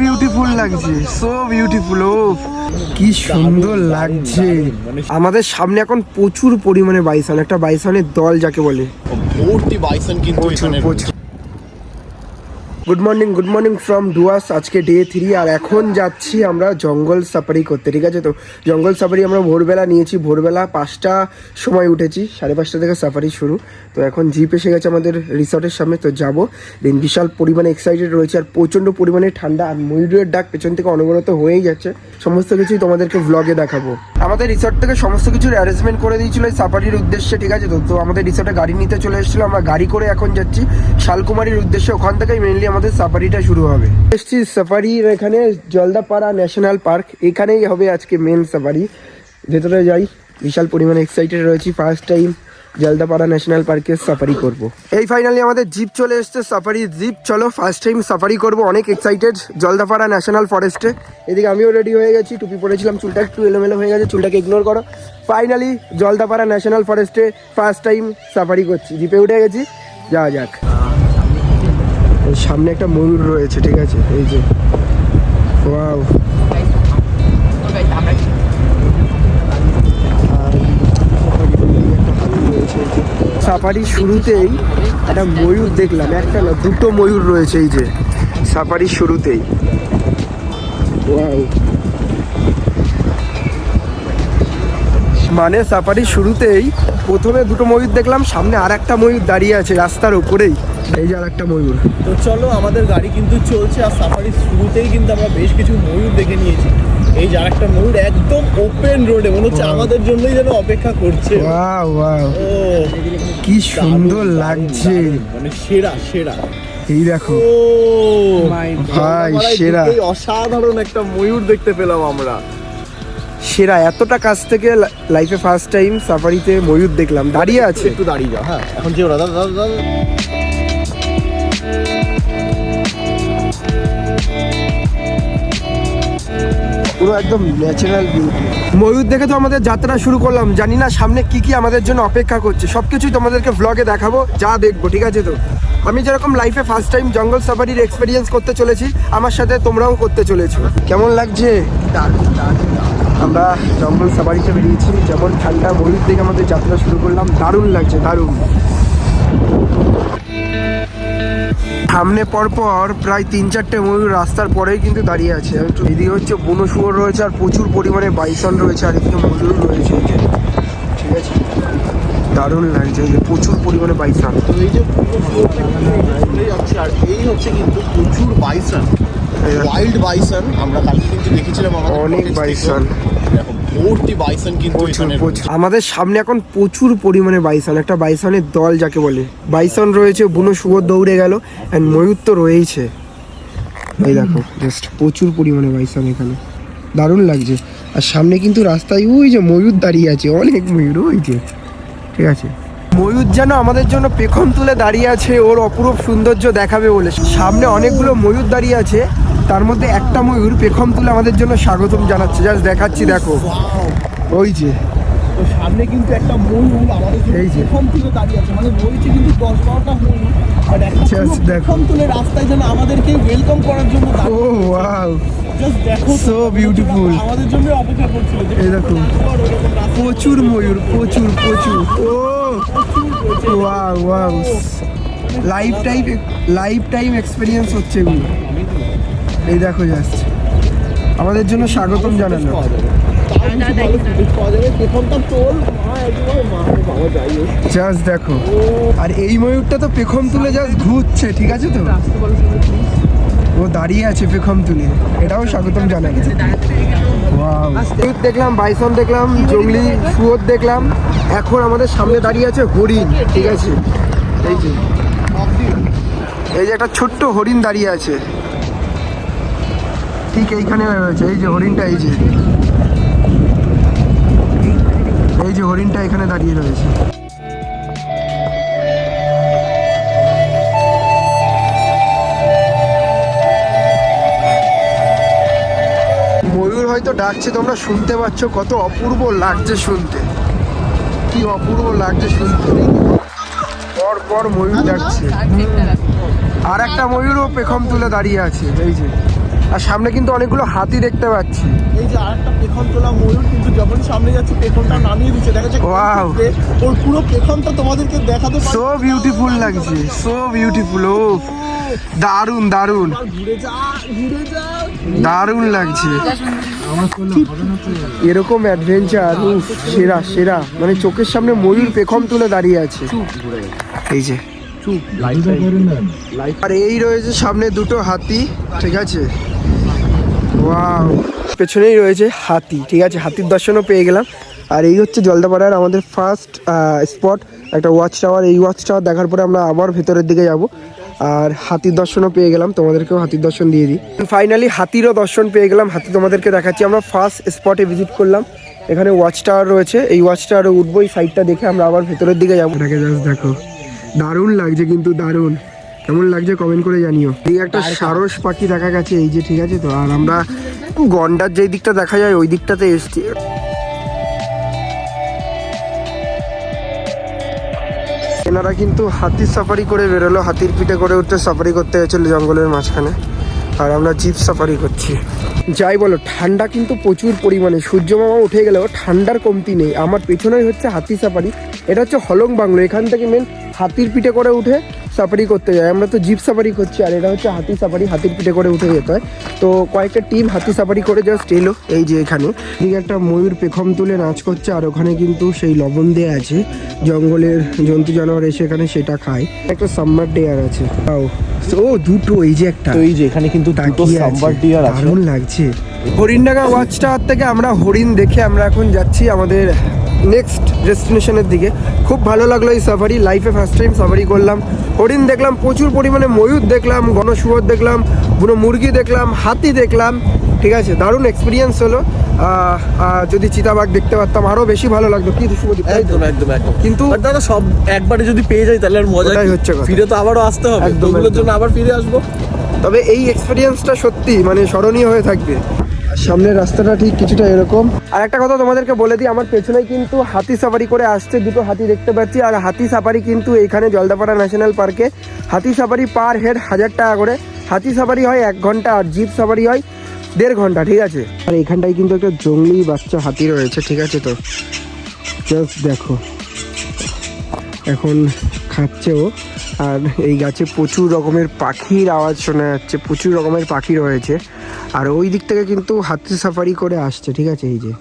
Beautiful লাগছে so beautiful ও কি সুন্দর লাগছে। আমাদের সামনে এখন প্রচুর পরিমাণে বাইসন একটা বাইসনের দল যাকে বলে। ভর্তি বাইসন কিন্তু এখানে প্রচুর। Good morning good morning from Dooars আজকে ডে থ্রি আর এখন যাচ্ছি আমরা জঙ্গল সাফারি করতে, ঠিক আছে তো? জঙ্গল সাফারি আমরা ভোরবেলা নিয়েছি, ভোরবেলা পাঁচটা সময় উঠেছি, সাড়ে পাঁচটা থেকে সাফারি শুরু। তো এখন জিপ এসে গেছে আমাদের রিসর্টের সামনে, তো যাব। দেন বিশাল পরিমাণে এক্সাইটেড রয়েছে, আর প্রচণ্ড পরিমাণে ঠান্ডা, আর ময়ূরের ডাক পেছন থেকে অনবরত হয়েই যাচ্ছে। সমস্ত কিছুই তোমাদেরকে ভ্লগে দেখাবো। আমাদের রিসর্ট থেকে সমস্ত কিছুর অ্যারেঞ্জমেন্ট করে দিয়েছিল এই সাফারির উদ্দেশ্যে, ঠিক আছে তো? তো আমাদের রিসর্টে গাড়ি নিতে চলে এসেছিল, আমরা গাড়ি করে এখন যাচ্ছি। শালকুমারীর উদ্দেশ্যে, ওখান থেকেই মেনলি আমাদের সাফারিটা শুরু হবে। এসছি সাফারির এখানে জলদাপাড়া ন্যাশনাল পার্ক। এখানেই হবে আজকে মেন সাফারি। ভেতরে যাই। বিশাল পরিমাণে এক্সাইটেড রয়েছি। ফার্স্ট টাইম জলদাপাড়া ন্যাশনাল পার্কে সাফারি করব। এই ফাইনালি আমাদের জিপ চলে এসছে সাফারি জিপ চলো ফার্স্ট টাইম সাফারি করব। অনেক এক্সাইটেড জলদাপাড়া ন্যাশনাল ফরেস্টে এদিকে আমিও রেডি হয়ে গেছি। টুপি পরেছিলাম। চুলটা একটু এলোমেলো হয়ে গেছে। চুলটাকে ইগনোর করো। ফাইনালি জলদাপাড়া ন্যাশনাল ফরেস্টে ফার্স্ট টাইম সাফারি করছি। জিপে উঠে গেছি। যাওয়া যাক। সামনে একটা ময়ূর রয়েছে, ঠিক আছে? এই যে। ওয়াও। সাফারি শুরুতেই একটা ময়ূর দেখলাম, একটা না, দুটো ময়ূর রয়েছে এই যে, সাফারি শুরুতেই। ওয়াও। মানে সাফারি শুরুতেই প্রথমে দুটো ময়ূর দেখলাম সামনে আর একটা ময়ূর দাঁড়িয়ে আছে রাস্তার ওপরেই এই যে আর একটা ময়ূর। তো চলো আমাদের গাড়ি কিন্তু চলছে আর সাফারির শুরুতেই কিন্তু আমরা বেশ কিছু ময়ূর দেখে নিয়েছি। এই যে আরেকটা ময়ূর একদম ওপেন রোডে মনে হচ্ছে আমাদের জন্যই যেন অপেক্ষা করছে। ওয়াও কি সুন্দর লাগছে। মানে সেরা সেরা। এই দেখো। ভাই, সেরা। অসাধারণ একটা ময়ূর দেখতে পেলাম আমরা। সেরা এতটা কাছ থেকে লাইফে ফার্স্ট টাইম সাফারিতে ময়ূর দেখলাম। দাঁড়িয়ে আছে। একটু দাঁড়িয়ে যাও হ্যাঁ। এখন যে দাদা দাদা দাদা পুরো একদম ন্যাচারাল বিউটি ময়ূর দেখে তো আমাদের যাত্রা শুরু করলাম। জানি না সামনে কি কি আমাদের জন্য অপেক্ষা করছে। সব কিছুই তোমাদেরকে ভ্লগে দেখাবো। যা দেখব ঠিক আছে তো? আমি যেরকম লাইফে ফার্স্ট টাইম জঙ্গল সাফারির এক্সপিরিয়েন্স করতে চলেছি, আমার সাথে তোমরাও করতে চলেছো। কেমন লাগছে? আমরা জঙ্গল সাফারিতে বেরিয়েছি, যেমন ঠান্ডা ময়ূর থেকে আমাদের যাত্রা শুরু করলাম, দারুণ লাগছে, দারুণ। সামনে পরপর প্রায় তিন চারটে ময়ূর রাস্তার পরেই কিন্তু দাঁড়িয়ে আছে। এদিকে হচ্ছে বনো শুয়োর রয়েছে, আর প্রচুর পরিমাণে বাইসন রয়েছে, আর এদিকে ময়ূর রয়েছে। ঠিক আছে? দারুণ লাগছে যে প্রচুর পরিমাণে বাইসন। এই যে পুরো যাচ্ছে আর এই হচ্ছে কিন্তু প্রচুর বাইসান। ওয়াইল্ড বাইসন আমরা কালকে কিন্তু দেখেছিলাম আমাদের অনেক বাইসন। আমাদের সামনে এখন প্রচুর পরিমাণে বাইসন একটা বাইসনের দল যাকে বলে। বাইসন রয়েছে বুনো শুয়োর দৌড়ে গেল অ্যান্ড ময়ূর তো রয়েইছে এই দেখো জাস্ট প্রচুর পরিমাণে বাইসন এখানে। দারুণ লাগছে। আর সামনে কিন্তু রাস্তায় ওই যে ময়ূর দাঁড়িয়ে আছে অনেক ময়ূর ওই যে। ঠিক আছে। ময়ূর যেন আমাদের জন্য পেখম তুলে দাঁড়িয়ে আছে, ওর অপরূপ সৌন্দর্য দেখাবে বলে। সামনে অনেকগুলো ময়ূর দাঁড়িয়ে আছে, তার মধ্যে একটা ময়ূর পেখম তুলে আমাদের জন্য স্বাগতম জানাচ্ছে। জাস্ট দেখাচ্ছি, দেখো। ওই যে। তো সামনে কিন্তু একটা ময়ূর আমাদের এই যে। পেখম তুলে দাঁড়িয়ে আছে। মানে রয়েছে কিন্তু দশ বারোটা ময়ূর বাট একটা দেখো। তুলে রাস্তায় যেন আমাদেরকে ওয়েলকাম করার জন্য ও ওয়াও তো, So আমাদের জন্য অপেক্ষা করছিল এই দেখো। প্রচুর ময়ূর প্রচুর প্রচুর। ও wow wow life time life time experience হচ্ছে এগুলো। এই দেখো জাস্ট আমাদের জন্য স্বাগতম হোক জাস্ট দেখো। আর এই ময়ূরটা তো পেখম তুলে জাস্ট ঘুরছে, ঠিক আছে তো? ও দাঁড়িয়ে আছে পেখম তুলে। এটাও স্বাগতম জানাই ওয়াও ময়ূর দেখলাম, বাইসন দেখলাম, জঙ্গলি শুয়োর দেখলাম। এখন আমাদের সামনে দাঁড়িয়ে আছে হরিণ, ঠিক আছে? এই যে। এই যে একটা ছোট্ট হরিণ দাঁড়িয়ে আছে। ঠিক এইখানে রয়েছে এই যে হরিণটা এই যে। এই যে হরিণটা এখানে দাঁড়িয়ে রয়েছে। ময়ূর হয়তো ডাকছে তোমরা শুনতে পাচ্ছ কত অপূর্ব লাগছে শুনতে। কি অপূর্ব লাগছে শুনতে। পর পর ময়ূর ডাকছে। আর একটা ময়ূরও পেখম তুলে দাঁড়িয়ে আছে এই যে। আর সামনে কিন্তু অনেকগুলো হাতি দেখতে পাচ্ছি। এই যে আরেকটা পেখন তোলা ময়ূর কিন্তু যখন সামনে যাচ্ছে পেখনটা নামিয়ে দিচ্ছে। দেখা যাচ্ছে Wow. ওর পুরো পেখনটা তোমাদেরকে দেখাতে পারছি সো বিউটিফুল লাগছে সো বিউটিফুল ও দারুণ দারুণ দারুণ লাগছে। এরকম অ্যাডভেঞ্চার সেরা সেরা। মানে চোখের সামনে ময়ূর পেখম তুলে দাঁড়িয়ে আছে। এই যে। আর এই রয়েছে সামনে দুটো হাতি ঠিক আছে? ওয়াও পেছনেই রয়েছে হাতি, ঠিক আছে? হাতির দর্শনও পেয়ে গেলাম। আর এই হচ্ছে জলদাপাড়ার আমাদের ফার্স্ট স্পট একটা ওয়াচ টাওয়ার এই ওয়াচ টাওয়ার দেখার পরে আমরা আবার ভেতরের দিকে যাব। আর হাতির দর্শনও পেয়ে গেলাম, তোমাদেরকেও হাতির দর্শন দিয়ে দিই। ফাইনালি হাতিরও দর্শন পেয়ে গেলাম। হাতি তোমাদেরকে দেখাচ্ছি। আমরা ফার্স্ট স্পটে ভিজিট করলাম। এখানে ওয়াচ টাওয়ার রয়েছে। এই ওয়াচ টাওয়ারে উঠবো, এই সাইডটা দেখে আমরা আবার ভেতরের দিকে যাব। দেখো। দারুণ লাগছে কিন্তু, দারুণ। কেমন লাগছে কমেন্ট করে জানিও। এই একটা সারস পাখি দেখা গেছে এই যে ঠিক আছে তো আর আমরা গন্ডার যেই দিকটা দেখা যায় ওই দিকটাতে এসছি। এনারা কিন্তু হাতির সাফারি করে বেরোলো হাতির পিঠে করে উঠতে সাফারি করতে গেছিল জঙ্গলের মাঝখানে আর আমরা জিপ সাফারি করছি। যাই বলো ঠান্ডা কিন্তু প্রচুর পরিমাণে। সূর্য মামা উঠে গেলেও ঠান্ডার কমতি নেই। আমার পেছনেই হচ্ছে হাতি সাফারি এটা হচ্ছে হলং বাংলো এখান থেকে মেন হাতির পিঠে করে উঠে সাফারি করতে যাই আমরা তো জিপ সাফারি করছি আর এটা হচ্ছে হাতি সাফারি হাতির পিঠে করে উঠে যেতে হয়। তো কয়েকটা টিম হাতি সাফারি করে জাস্ট এলো এই যে এখানে। এদিকে একটা ময়ূর পেখম তুলে নাচ করছে আর ওখানে কিন্তু সেই লবণ দেয়া আছে। জঙ্গলের জন্তু জানোয়ার এসে এখানে সেটা খায়। একটা সাম্বার ডেয়ার আছে। তাও। ও দুটো এই যে একটা। এই যে এখানে কিন্তু দুটো সাম্বার ডিয়ার আছে। দারুণ লাগছে। হরিণডাঙ্গা ওয়াচ টাওয়ার থেকে আমরা হরিণ দেখে আমরা এখন যাচ্ছি আমাদের নেক্সট ডেস্টিনেশনের দিকে। খুব ভালো লাগল এই সাফারি লাইফে ফার্স্ট টাইম সাফারি করলাম। হরিণ দেখলাম প্রচুর পরিমাণে ময়ূর দেখলাম গণশুয়োর দেখলাম বুনো মুরগি দেখলাম হাতি দেখলাম। ঠিক আছে দারুণ এক্সপিরিয়েন্স হলো। যদি চিতাবাঘ দেখতে পারতাম আরও বেশি ভালো লাগতো। কি শুভদীপ একদম একদম একদম। কিন্তু- দাদা সব একবারে যদি পেয়ে যাই তাহলে আর মজা ওটাই কি? হচ্ছে। ফিরে তো আবারও আসতে হবে। ওগুলোর। জন্য আবার ফিরে আসব। তবে এই এক্সপিরিয়েন্সটা সত্যি মানে স্মরণীয় হয়ে থাকবে। সামনের রাস্তাটা ঠিক কিছুটা এরকম। আর একটা কথা তোমাদেরকে বলে দিই, আমার পেছনে কিন্তু হাতি সাফারি করে আসছে, দুটো হাতি দেখতে পাচ্ছি। আর হাতি সাফারি কিন্তু এখানে জলদাপাড়া ন্যাশনাল পার্কে হাতি সাফারি পার হেড হাজার টাকা করে। হাতি সাফারি হয় এক ঘণ্টা আর জিপ সাফারি হয় দেড় ঘণ্টা, ঠিক আছে? আর এখানটায় কিন্তু একটা জঙ্গলি বাচ্চা হাতি রয়েছে, ঠিক আছে তো? জাস্ট দেখো। এখন খাচ্ছে ও। আর এই গাছে প্রচুর রকমের পাখির আওয়াজ শোনা যাচ্ছে, প্রচুর রকমের পাখি রয়েছে। আর ওই দিক থেকে কিন্তু হাতি সাফারি করে আসছে ঠিক আছে? এই যে।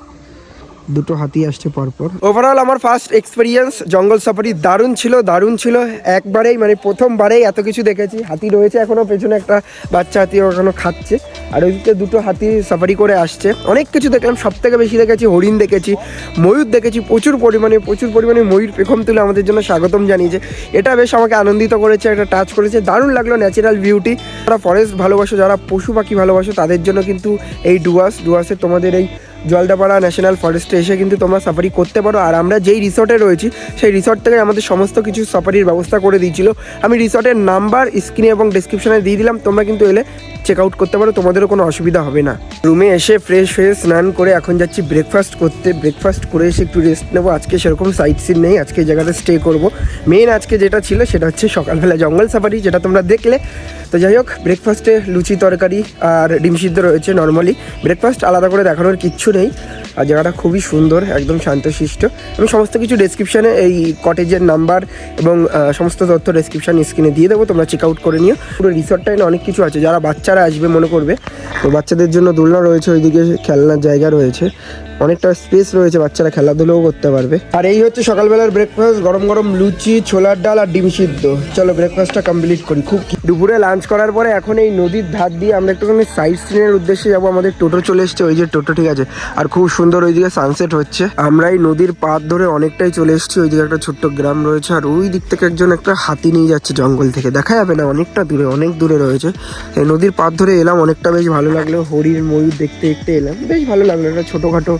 দুটো হাতি আসছে পরপর। ওভারঅল আমার ফার্স্ট এক্সপিরিয়েন্স জঙ্গল সাফারি দারুণ ছিল দারুণ ছিল। একবারেই মানে প্রথমবারেই এত কিছু দেখেছি। হাতি রয়েছে এখনও, পেছনে একটা বাচ্চা হাতি ওখানে খাচ্ছে। আর ওইদিকে দুটো হাতি সাফারি করে আসছে। অনেক কিছু দেখলাম সব থেকে বেশি দেখেছি হরিণ দেখেছি, ময়ূর দেখেছি, প্রচুর পরিমাণে প্রচুর পরিমাণে ময়ূর পেখম তুলে আমাদের জন্য স্বাগতম জানিয়েছে। এটা বেশ আমাকে আনন্দিত করেছে, একটা টাচ করেছে। দারুণ লাগল ন্যাচারাল বিউটি যারা ফরেস্ট ভালোবাসো, যারা পশু পাখি ভালোবাসো, তাদের জন্য কিন্তু এই ডুয়াস ডুয়াসের তোমাদের এই জলদাপাড়া ন্যাশনাল ফরেস্টে এসে কিন্তু তোমরা সাফারি করতে পারো। আর আমরা যেই রিসর্টে রয়েছি, সেই রিসর্ট থেকে আমাদের সমস্ত কিছু সাফারির ব্যবস্থা করে দিয়েছিল। আমি রিসর্টের নাম্বার, স্ক্রিনে এবং ডিসক্রিপশনে দিয়ে দিলাম। তোমরা কিন্তু এলে চেক আউট করতে পারো, তোমাদেরও কোনো অসুবিধা হবে না। রুমে এসে ফ্রেশ হয়ে স্নান করে এখন যাচ্ছি ব্রেকফাস্ট করতে। ব্রেকফাস্ট করে এসে একটু রেস্ট নেব। আজকে সেরকম সাইট সিন নেই, আজকে এই জায়গাতে স্টে করব। মেন আজকে যেটা ছিল, সেটা হচ্ছে সকালবেলা জঙ্গল সাফারি, যেটা তোমরা দেখলে। তো যাই হোক ব্রেকফাস্টে লুচি তরকারি আর ডিম সিদ্ধ রয়েছে নর্মালি ব্রেকফাস্ট আলাদা করে দেখানোর কিচ্ছু নেই আর জায়গাটা খুবই সুন্দর, একদম শান্তশিষ্ট আমি সমস্ত কিছু ডেসক্রিপশানে এই কটেজের নাম্বার এবং সমস্ত তথ্য ডেসক্রিপশান স্ক্রিনে দিয়ে দেবো, তোমরা চেক আউট করে নিও। পুরো রিসর্টটাই না অনেক কিছু আছে, যারা বাচ্চারা আসবে মনে করবে, তো বাচ্চাদের জন্য দোলনা রয়েছে, ওইদিকে খেলনার জায়গা রয়েছে। অনেকটা স্পেস রয়েছে বাচ্চারা খেলাধুলোও করতে পারবে। আর এই হচ্ছে সকালবেলার ব্রেকফাস্ট গরম গরম লুচি, ছোলার ডাল আর ডিম সিদ্ধ। চলো ব্রেকফাস্টটা কমপ্লিট করি, খুব দুপুরে লাঞ্চ করার পরে এখন এই নদীর ধার দিয়ে আমরা একটুখানি সাইড সিনের উদ্দেশ্যে যাব। আমাদের টোটো চলে এসছে, ওই যে টোটো, ঠিক আছে। আর খুব সুন্দর ওইদিকে সানসেট হচ্ছে। আমরা এই নদীর পাত ধরে অনেকটাই চলে এসেছি। ওইদিকে একটা ছোট্ট গ্রাম রয়েছে, আর ওই দিক থেকে একজন একটা হাতি নিয়ে যাচ্ছে জঙ্গল থেকে। দেখা যাবে না, অনেকটা দূরে, অনেক দূরে রয়েছে। এই নদীর পাত ধরে এলাম, অনেকটা বেশ ভালো লাগল। হরিণ ময়ূর দেখতে দেখতে এলাম, বেশ ভালো লাগল। একটা ছোটোখাটো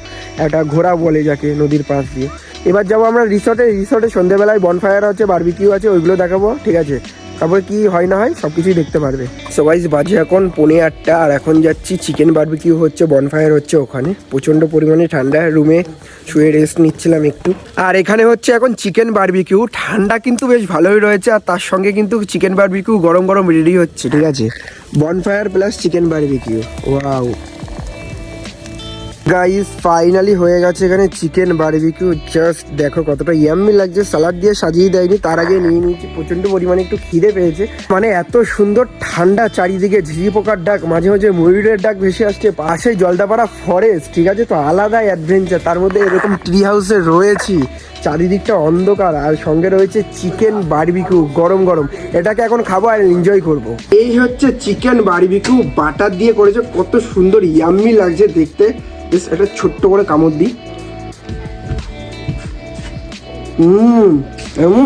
একটা ঘোড়া বলে যাকে নদীর পাশ দিয়ে। এবার যাব আমরা রিসর্টে রিসর্টে সন্ধ্যেবেলায় বনফায়ার আছে বারবিকিউ আছে, ওইগুলো দেখাবো, ঠিক আছে? তারপরে কি হয় না হয় সব কিছুই দেখতে পারবে। সবাই বাজে এখন পনে আটটা, আর এখন যাচ্ছি চিকেন বারবিকিউ হচ্ছে বনফায়ার হচ্ছে ওখানে। প্রচণ্ড পরিমাণে ঠান্ডা রুমে শুয়ে রেস্ট নিচ্ছিলাম একটু। আর এখানে হচ্ছে এখন চিকেন বারবিকিউ ঠান্ডা কিন্তু বেশ ভালোই রয়েছে, আর তার সঙ্গে কিন্তু চিকেন বারবিকিউ গরম গরম রেডি হচ্ছে, ঠিক আছে? Bonfire plus chicken barbecue wow guys finally হয়ে গেছে এখানে চিকেন বারবিকিউ জাস্ট দেখো কতটা ইয়াম্মি লাগছে। সালাড দিয়ে সাজিয়ে দেয়নি, তার আগে নিয়ে নিয়েছি প্রচণ্ড পরিমাণে একটু খিদে পেয়েছে। মানে এত সুন্দর ঠান্ডা চারিদিকে ঝিঝি পোকার ডাক, মাঝে মাঝে ময়ূরের ডাক ভেসে আসছে। পাশে জলদাপাড়া ফরেস্ট ঠিক আছে? তো আলাদাই অ্যাডভেঞ্চার তার মধ্যে এরকম ট্রি হাউসে রয়েছি। চারিদিকটা অন্ধকার, আর সঙ্গে রয়েছে চিকেন বারবিকিউ গরম গরম। এটাকে এখন খাব আর এনজয় করব। এই হচ্ছে চিকেন বারবিকিউ বাটার দিয়ে করেছে, কত সুন্দর ইয়াম্মি লাগছে দেখতে। বেশ একটা ছোট্ট করে কামড় দিই। হুম এমন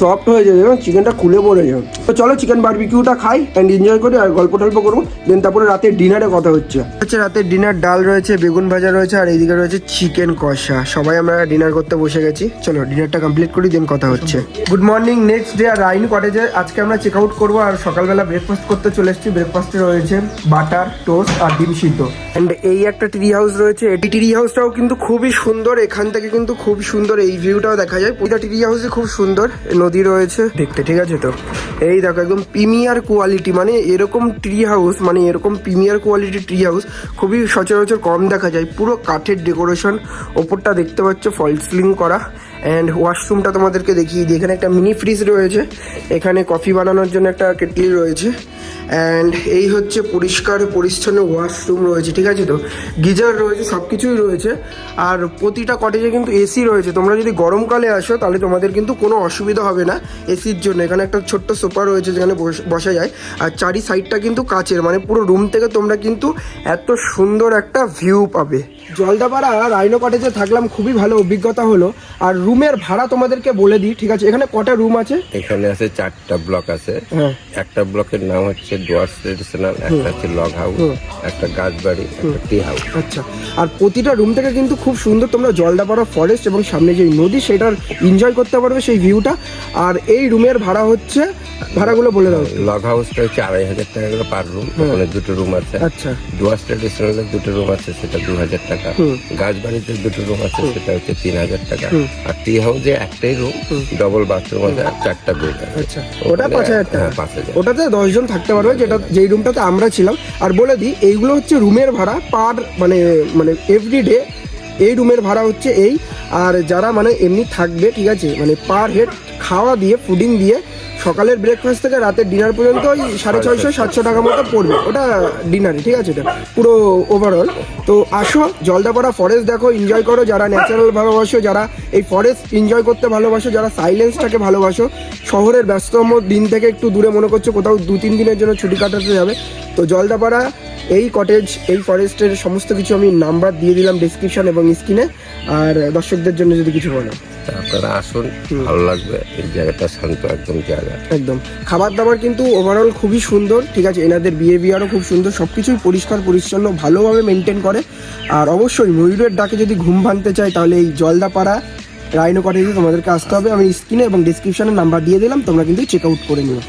সফট হয়ে যায় এবং চিকেনটা খুলে পড়ে যায় তো চলো চিকেন বারবিকিউটা খাই অ্যান্ড এনজয় করি আর গল্প টল্প করব। দেন তারপরে রাতের ডিনারে কথা হচ্ছে। হচ্ছে রাতের ডিনার ডাল রয়েছে, বেগুন ভাজা রয়েছে, আর এইদিকে রয়েছে চিকেন কষা। সবাই আমরা ডিনার করতে বসে গেছি। চলো ডিনারটা কমপ্লিট করি দেন কথা হচ্ছে। গুড মর্নিং নেক্সট ডে আর রাইন কটেজে আজকে আমরা চেক আউট করব আর সকালবেলা ব্রেকফাস্ট করতে চলে এসেছি। ব্রেকফাস্টে রয়েছে বাটার টোস্ট আর ডিম সিদ্ধ। অ্যান্ড এই একটা ট্রি হাউস রয়েছে। এই ট্রি হাউসটাও কিন্তু খুবই সুন্দর। এখান থেকে কিন্তু খুব সুন্দর। এই ভিউটাও দেখা যায়। পুরো ট্রি হাউসে খুব সুন্দর। নদী রয়েছে। দেখতে ঠিক আছে তো? এই দেখো, একদম প্রিমিয়ার কোয়ালিটি মানে এরকম ট্রি হাউস মানে এরকম প্রিমিয়ার কোয়ালিটি ট্রি হাউস খুবই সচরাচর কম দেখা যায়। পুরো কাঠের ডেকোরেশন ওপরটা দেখতে পাচ্ছ ফলস করা। অ্যান্ড ওয়াশরুমটা তোমাদেরকে দেখিয়ে দিই। এখানে একটা মিনি ফ্রিজ রয়েছে। এখানে কফি বানানোর জন্য একটা কেটলি রয়েছে। অ্যান্ড এই হচ্ছে পরিষ্কার, পরিচ্ছন্ন ওয়াশরুম রয়েছে, ঠিক আছে তো? গিজার রয়েছে সব কিছুই রয়েছে। আর প্রতিটা কটেজে কিন্তু এসি রয়েছে। তোমরা যদি গরমকালে আসো, তাহলে তোমাদের কিন্তু কোনো অসুবিধা হবে না এসির জন্য। এখানে একটা ছোট্ট সোফা রয়েছে, যেখানে বস- যায়। আর চারি সাইডটা কিন্তু কাচের মানে পুরো রুম থেকে তোমরা কিন্তু এত সুন্দর একটা ভিউ পাবে। জলদাপাড়া রাইনো কটেজে থাকলাম, খুবই ভালো অভিজ্ঞতা হলো। আর রুমের ভাড়া তোমাদেরকে বলে দিই ঠিক আছে? এখানে কটা রুম আছে? এখানে আছে চারটা ব্লক আছে। হ্যাঁ। একটা ব্লকের নাম হচ্ছে ডুয়ার্স ট্রেডিশনাল একটা হচ্ছে লগ হাউস একটা গাছবাড়ি একটা টি হাউস। আচ্ছা। আর প্রতিটা রুম থেকে কিন্তু খুব সুন্দর তোমরা জলদাপাড়া ফরেস্ট এবং সামনে যে নদী সেটার এনজয় করতে পারবে সেই ভিউটা আর এই রুমের ভাড়া হচ্ছে ভাড়াগুলো বলে দাও লগ হাউসটা হচ্ছে আড়াই হাজার টাকা করে পার রুম ওখানে দুটো রুম আছে। আচ্ছা। ডুয়ার্স ট্রেডিশনালের দুটো রুম আছে সেটা দু হাজার টাকা। গাছবাড়িতে দুটো রুম আছে সেটা হচ্ছে তিন হাজার টাকা। আর টি হাউসে একটাই রুম ডবল বাথরুম আছে আর চারটা বেড আচ্ছা ওটা পাঁচ হাজার টাকা। হ্যাঁ, পাঁচ হাজার। ওটাতে দশজন থাকতে পারবে যেটা যেই রুমটাতে আমরা ছিলাম। আর বলে দিই এইগুলো হচ্ছে রুমের ভাড়া পার মানে মানে এভরিডে এই রুমের ভাড়া হচ্ছে এই। আর যারা মানে এমনি থাকবে ঠিক আছে মানে পার হেড খাওয়া দিয়ে ফুডিং দিয়ে সকালের ব্রেকফাস্ট থেকে রাতের ডিনার পর্যন্ত ওই সাড়ে ছয়শো সাতশো টাকা মতো পড়বে। ওটা ডিনারে ঠিক আছে? এটা পুরো ওভারঅল তো আসো জলদাপাড়া ফরেস্ট দেখো এনজয় করো। যারা ন্যাচারাল ভালোবাসো যারা এই ফরেস্ট এনজয় করতে ভালোবাসো যারা সাইলেন্সটাকে ভালোবাসো শহরের ব্যস্ততম দিন থেকে একটু দূরে মনে করছ কোথাও দু তিন দিনের জন্য ছুটি কাটাতে যাবে। তো জলদাপাড়া এই কটেজ এই ফরেস্টের সমস্ত কিছু আমি নাম্বার দিয়ে দিলাম ডিসক্রিপশন এবং স্ক্রিনে আর দর্শকদের জন্য যদি কিছু বলো। আপনারা আসুন ভালো লাগবে। এই জায়গাটা শান্ত একদম জায়গা। একদম। খাবার দাবার কিন্তু ওভারঅল খুবই সুন্দর, ঠিক আছে? এনাদের বিহেভিয়ারও খুব সুন্দর সব কিছুই পরিষ্কার, পরিচ্ছন্ন, ভালোভাবে মেনটেন করে। আর অবশ্যই ময়ূরের ডাকে যদি ঘুম ভাঙতে চায়, তাহলে এই জলদাপাড়া রাইনো কটেজে তোমাদেরকে আসতে হবে। আমি স্ক্রিনে এবং ডিসক্রিপশানে নাম্বার দিয়ে দিলাম, তোমরা কিন্তু চেক আউট করে নিও।